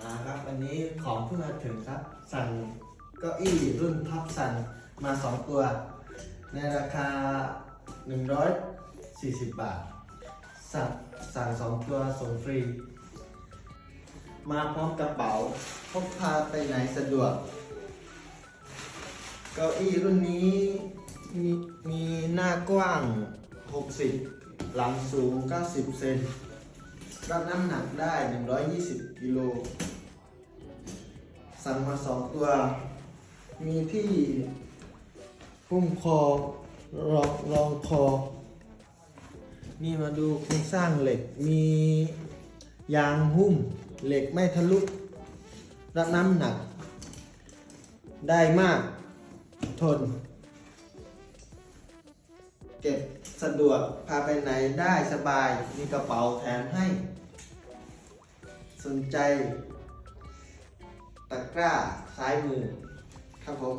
อ่าครับวันนี้ของเพิ่งมาถึงครับ สั่งเก้าอี้รุ่นท็อปสั่งมา 2 ตัว ในราคา 140 บาท สั่งสั่ง2ตัวส่งฟรี มาพร้อมกระเป๋าพกพาไปไหนสะดวก เก้าอี้รุ่นนี้มีมีหน้ากว้าง 60 หลังสูง 90 เซน รับน้ำหนักได้ 120 กิโล สั่งมาสองตัว มีที่หุ้มคอรองรองคอ นี่มาดูโครงสร้างเหล็ก มียางหุ้ม เหล็กไม่ทะลุรับน้ำหนัก ได้มากทน เก็บสะดวกพาไปไหนได้สบาย มีกระเป๋าแถมให้ สนใจ ตะกร้าซ้ายมือ ครับผม